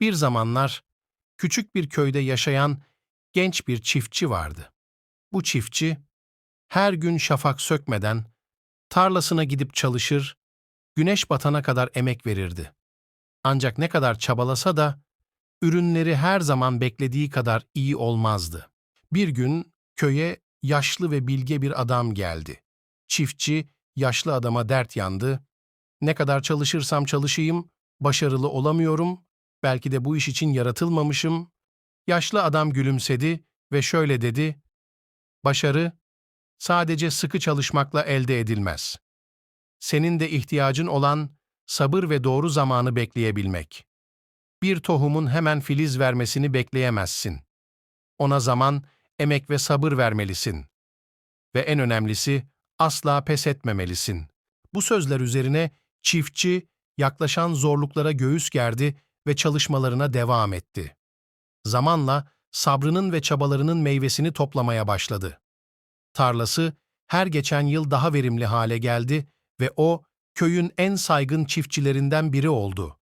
Bir zamanlar küçük bir köyde yaşayan genç bir çiftçi vardı. Bu çiftçi her gün şafak sökmeden tarlasına gidip çalışır, güneş batana kadar emek verirdi. Ancak ne kadar çabalasa da ürünleri her zaman beklediği kadar iyi olmazdı. Bir gün köye yaşlı ve bilge bir adam geldi. Çiftçi yaşlı adama dert yandı. Ne kadar çalışırsam çalışayım, başarılı olamıyorum, belki de bu iş için yaratılmamışım. Yaşlı adam gülümsedi ve şöyle dedi, Başarı, sadece sıkı çalışmakla elde edilmez. Senin de ihtiyacın olan sabır ve doğru zamanı bekleyebilmek. Bir tohumun hemen filiz vermesini bekleyemezsin. Ona zaman, emek ve sabır vermelisin. Ve en önemlisi, asla pes etmemelisin. Bu sözler üzerine çiftçi yaklaşan zorluklara göğüs gerdi ve çalışmalarına devam etti. Zamanla sabrının ve çabalarının meyvesini toplamaya başladı. Tarlası her geçen yıl daha verimli hale geldi ve o köyün en saygın çiftçilerinden biri oldu.